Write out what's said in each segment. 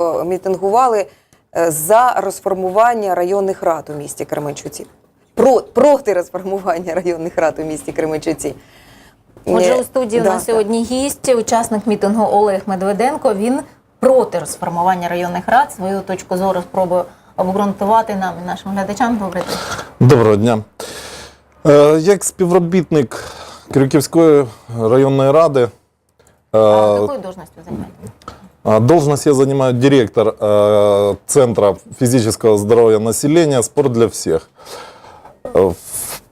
е, мітингували е, за розформування районних рад у місті Кременчуці. Про, проти розформування районних рад у місті Кременчуці. Отже, Е, у студії да, у нас сьогодні гість, учасник мітингу Олег Медведенко. Він проти розформування районних рад. Свою точку зору спробує обґрунтувати нам і нашим глядачам. Добрий день. Доброго дня. Е, Як співробітник Крюківської районної ради, А е, вы занимаете? а, должность я занимаю директор э, Центра физического здоровья населения «Спорт для всех». Э,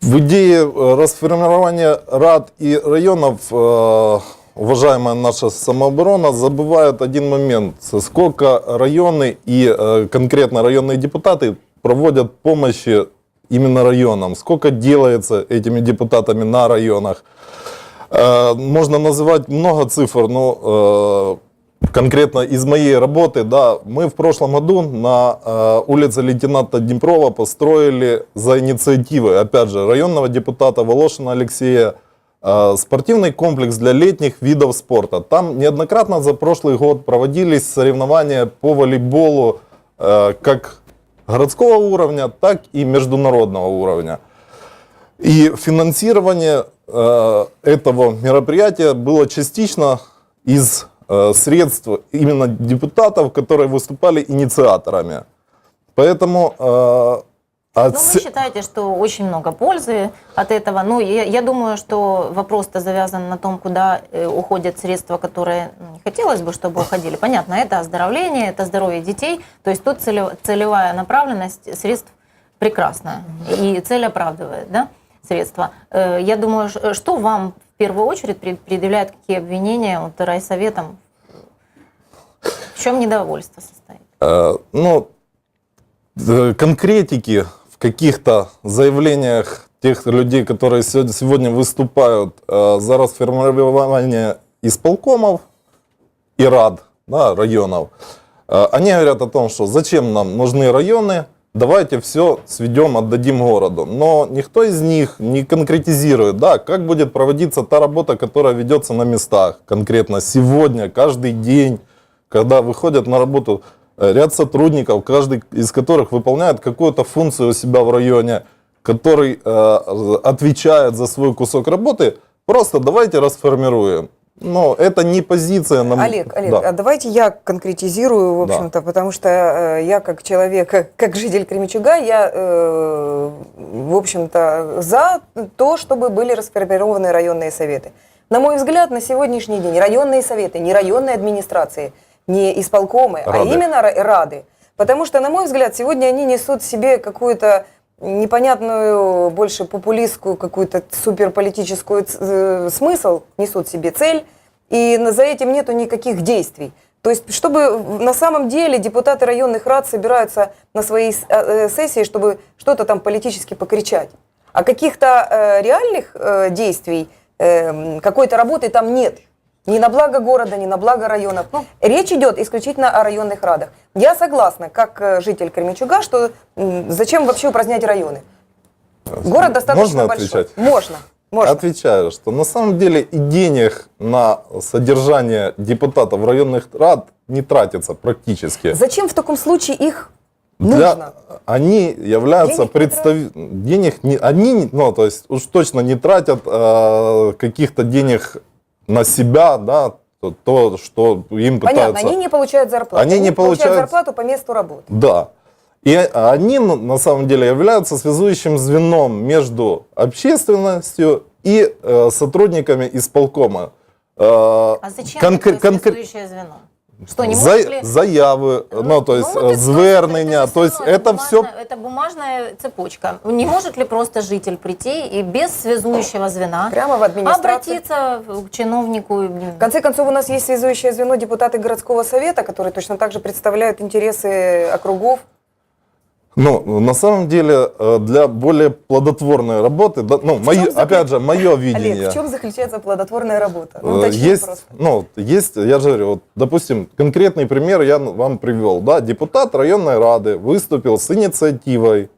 В идее расформирования рад и районов э, уважаемая наша самооборона забывает один момент. Сколько районы и конкретно районные депутаты проводят помощи именно районам. Сколько делается этими депутатами на районах. Можно называть много цифр, но конкретно из моей работы, да, мы в прошлом году на э, улице лейтенанта Днепрова построили за инициативы, опять же, районного депутата Волошина Алексея, э, спортивный комплекс для летних видов спорта. Там неоднократно за прошлый год проводились соревнования по волейболу э, как городского уровня, так и международного уровня. И финансирование э, этого мероприятия было частично из средств именно депутатов, которые выступали инициаторами. Поэтому э, Ну, от вы считаете, что очень много пользы от этого. Ну, я, я думаю, что вопрос-то завязан на том, куда э, уходят средства, которые ну, не хотелось бы, чтобы уходили. Понятно, это оздоровление, это здоровье детей. То есть тут целев- целевая направленность средств прекрасная. И цель оправдывает, да, средства. Э, Я думаю, что вам первую очередь пред- предъявляют какие обвинения вот, райсоветом? В чем недовольство состоит? Э, ну, э, конкретики в каких-то заявлениях тех людей, которые сегодня, выступают э, за расформирование исполкомов и рад да, районов, они говорят о том, что зачем нам нужны районы, давайте все сведем, отдадим городу. Но никто из них не конкретизирует, да, как будет проводиться та работа, которая ведется на местах, конкретно сегодня, каждый день, когда выходят на работу э, ряд сотрудников, каждый из которых выполняет какую-то функцию у себя в районе, который э, отвечает за свой кусок работы, просто давайте расформируем. Но это не позиция нам. Олег, Олег, Да. а давайте я конкретизирую, в Да. общем-то, потому что э, я как человек, как, житель Кременчуга, я, э, в общем-то, за то, чтобы были расформированы районные советы. На мой взгляд, на сегодняшний день районные советы, не районные администрации, не исполкомы, а Рады. именно ра- рады. Потому что, на мой взгляд, сегодня они несут в себе какую-то непонятную, больше популистскую, какую-то суперполитическую э, смысл, несут себе цель, и за этим нету никаких действий. То есть, чтобы на самом деле депутаты районных рад собираются на своей э, э, сессии, чтобы что-то там политически покричать. А каких-то э, реальных э, действий, э, какой-то работы там нет. Ни на благо города, ни на благо районов. Ну, речь идет исключительно о районных радах. Я согласна, как э, житель Кременчуга, что зачем вообще упразднять районы? Город достаточно Можно большой. отвечать? Можно. Можно. Отвечаю, что на самом деле и денег на содержание депутатов районных рад не тратится практически. Зачем в таком случае их Для- нужно? Они являются не представителями... Денег не... Они, не- ну, то есть уж точно не тратят э, каких-то денег на себя, да, то, то, что им пытаются... Понятно, они не получают зарплату. Они не получают- зарплату по месту работы. Да. И они на самом деле являются связующим звеном между общественностью и э, сотрудниками исполкома. Э, А зачем конкр- конкр- связующее звено? Что, не за- ли... Заяви, ну, то есть Ну, это звернення, это то есть это бумажная- все Это бумажная цепочка. Не может ли просто житель прийти и без связующего звена Прямо в администрацию. обратиться к чиновнику? В конце концов, у нас есть связующее звено депутаты городского совета, которые точно так же представляют интересы округов. Ну, на самом деле, э, для более плодотворной работы, да, ну, чем закон- опять же, мое видение. Олег, в чем заключается плодотворная работа? Ну, Э, есть, просто. ну, есть, я же говорю, вот, допустим, конкретный пример я вам привел. Да, депутат районной рады выступил с инициативой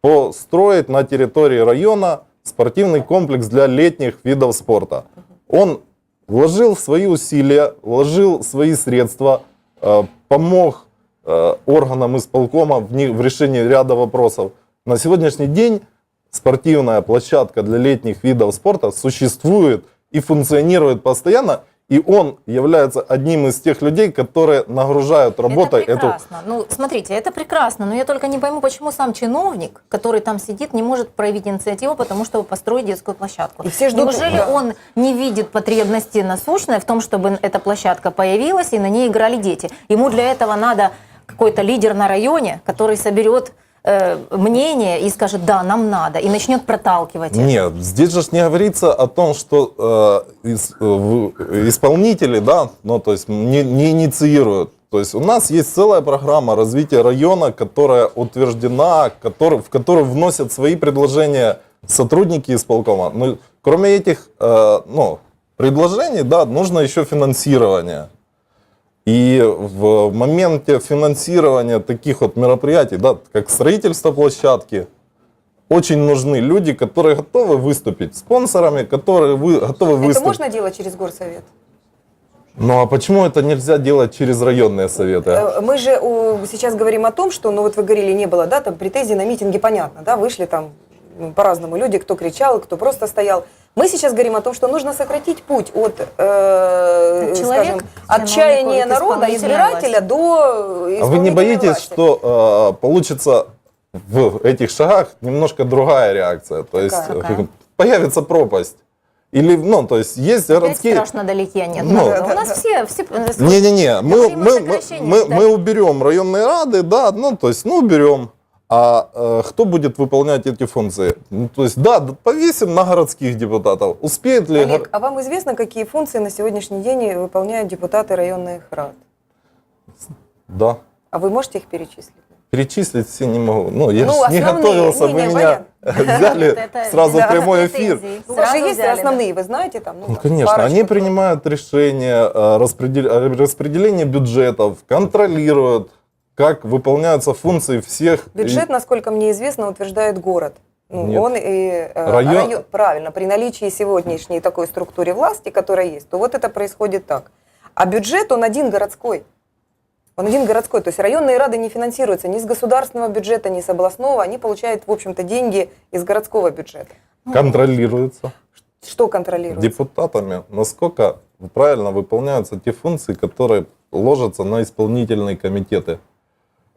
построить на территории района спортивный комплекс для летних видов спорта. Он вложил свои усилия, вложил свои средства, э, помог органам исполкома в, ни- в решении ряда вопросов. На сегодняшний день спортивная площадка для летних видов спорта существует и функционирует постоянно, и он является одним из тех людей, которые нагружают работой это эту прекрасно. Ну, смотрите, это прекрасно, но я только не пойму, почему сам чиновник, который там сидит, не может проявить инициативу, потому чтобы построить детскую площадку. И все ждут, Неужели да. он не видит потребности насущной в том, чтобы эта площадка появилась и на ней играли дети? Ему для этого надо какой-то лидер на районе, который соберет э, мнение и скажет, да, нам надо, и начнет проталкивать. это. Нет, здесь же не говорится о том, что э, ис- э, исполнители, да, ну то есть не, не инициируют. То есть у нас есть целая программа развития района, которая утверждена, который, в которую вносят свои предложения сотрудники исполкома. Но кроме этих э, ну, предложений, да, нужно еще финансирование. И в моменте финансирования таких вот мероприятий, да, как строительство площадки, очень нужны люди, которые готовы выступить спонсорами, которые вы, готовы Это выступить. можно делать через горсовет? Ну а почему это нельзя делать через районные советы? Э, Мы же сейчас говорим о том, что, ну вот вы говорили, не было, да, там претензий на митинге, понятно, да, вышли там по-разному люди, кто кричал, кто просто стоял. Мы сейчас говорим о том, что нужно сократить путь от, э, От скажем, отчаяния народа, избирателя до А вы не боитесь, власти? что э, получится в этих шагах немножко другая реакция? То есть Какая? э, Какая? появится пропасть. Или, ну, то есть есть Опять городские... страшно далеке нет. Ну. правда. У нас все, все Не-не-не, мы, мы, мы, мы, да. мы уберем районные рады, да, ну, то есть, ну, уберем. А э, кто будет выполнять эти функции? Ну, то есть, да, повесим на городских депутатов. Успеет ли... Олег, а вам известно, какие функции на сегодняшний день выполняют депутаты районных рад? Да. А вы можете их перечислить? Перечислить все не могу. Ну, я Ну, не готовился, не, вы не, меня взяли Это- сразу да, прямой эфир. претензии. У вас же есть взяли, да. основные, вы знаете там? Ну, там, конечно, парочку они принимают решения о распредел- о распределении бюджетов, контролируют, как выполняются функции всех. Бюджет, насколько мне известно, утверждает город. Ну, Нет. он и э, Район- правильно, при наличии сегодняшней такой структуре власти, которая есть, то вот это происходит так. А бюджет, он один городской. Он один городской, то есть районные рады не финансируются ни с государственного бюджета, ни с областного, они получают, в общем-то, деньги из городского бюджета. контролируются Что контролируется? депутатами, насколько правильно выполняются те функции, которые ложатся на исполнительные комитеты.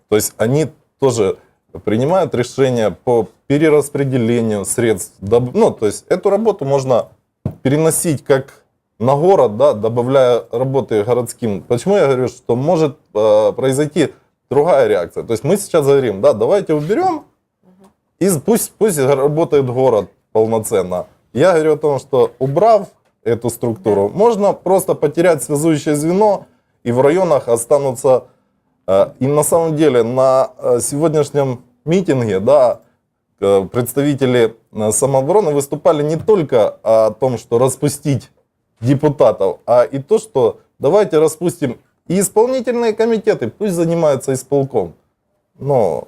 То есть они тоже принимают решения по перераспределению средств. Ну, то есть эту работу можно переносить как на город, да, добавляя работы городским. Почему я говорю, что может э, произойти другая реакция? То есть мы сейчас говорим, да, давайте уберем, и пусть, пусть работает город полноценно. Я говорю о том, что убрав эту структуру, можно просто потерять связующее звено, и в районах останутся... э, И на самом деле на э, сегодняшнем митинге, да, э, представители самообороны выступали не только о том, что распустить депутатов, а и то, что давайте распустим и исполнительные комитеты, пусть занимаются исполком. Но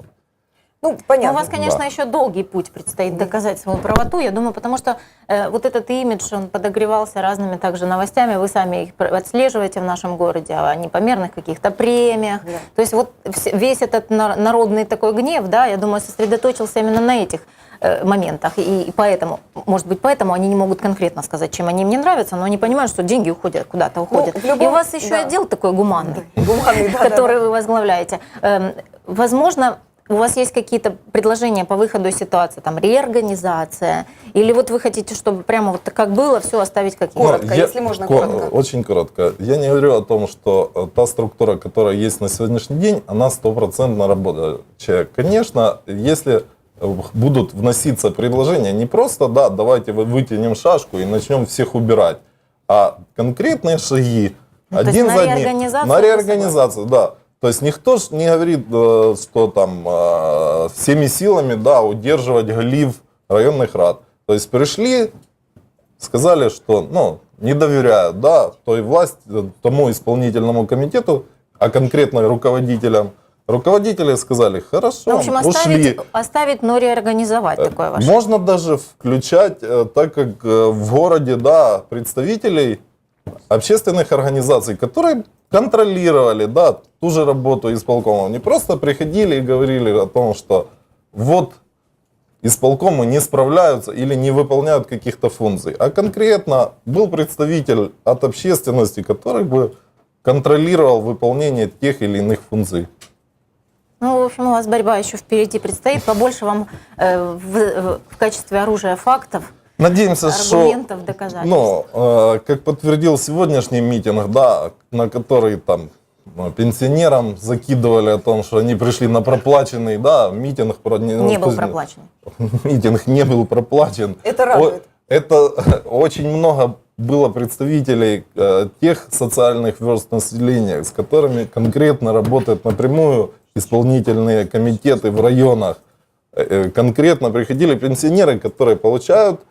Ну, Ну, понятно. у вас, конечно, Да. еще долгий путь предстоит доказать свою правоту, я думаю, потому что э, вот этот имидж, он подогревался разными также новостями, вы сами их отслеживаете в нашем городе, о непомерных каких-то премиях. Да. То есть вот весь этот на- народный такой гнев, да, я думаю, сосредоточился именно на этих э, моментах. И, и поэтому, может быть, поэтому они не могут конкретно сказать, чем они им не нравятся, но они понимают, что деньги уходят куда-то, уходят. в любом- И у вас еще да. отдел такой гуманный который вы возглавляете. Эм, Возможно, у вас есть какие-то предложения по выходу из ситуации, там, реорганизация, или вот вы хотите, чтобы прямо вот как было, все оставить как есть? Коротко, если можно, ко- коротко. Очень коротко. Я не говорю о том, что э, та структура, которая есть на сегодняшний день, она стопроцентно работающая. Конечно, если э, будут вноситься предложения, не просто, да, давайте вы- вытянем шашку и начнем всех убирать, а конкретные шаги, Ну, то есть один на за одним. На реорганизацию, да. То есть никто ж не говорит, э, что там э, всеми силами, да, удерживать глив районных рад. То есть пришли, сказали, что ну, не доверяют да, той власти, тому исполнительному комитету, а конкретно руководителям. Руководители сказали, хорошо, Ну, в общем, ушли. оставить, оставить, но реорганизовать такое ваше. Можно даже включать, э, так как э, в городе, да, представителей общественных организаций, которые контролировали, да, ту же работу исполкомов. Не просто приходили и говорили о том, что вот исполкомы не справляются или не выполняют каких-то функций, а конкретно был представитель от общественности, который бы контролировал выполнение тех или иных функций. Ну, в общем, у вас борьба еще впереди предстоит. Побольше вам э, в, в- качестве оружия фактов, Надеемся, что доказательств. Ну, э, как подтвердил сегодняшний митинг, да, на который там э, пенсионерам закидывали о том, что они пришли на проплаченный, да, митинг. про- не был ну, проплачен. Митинг не был проплачен. Это радует. О- Это очень много было представителей э, тех социальных верст населения, с которыми конкретно работают напрямую исполнительные комитеты в районах. Э, э, Конкретно приходили пенсионеры, которые получают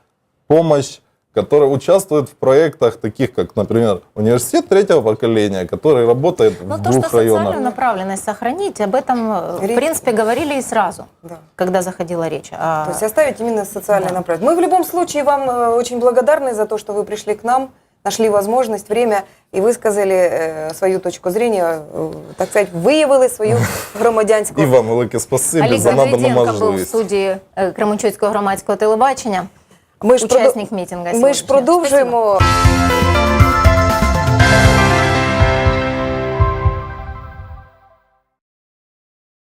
помощь, которые участвуют в проектах, таких как, например, университет третьего поколения, который работает Ну, в то, что двух районах. социальную направленность сохранить, об этом, э, в Речь- принципе, говорили и сразу, Да. когда заходила речь. А- То есть оставить именно социальное Да. направление. Мы в любом случае вам э, очень благодарны за то, что вы пришли к нам, нашли возможность, время и высказали э, свою точку зрения, э, так сказать, виявили свою громадянську. І вам велике спасибі Олег за надану Медведєнко був в можливість. студії е, Кременчуцького громадського телебачення. Ми ж, Учасник мітинга Ми ж сьогоднішнього. продовжуємо.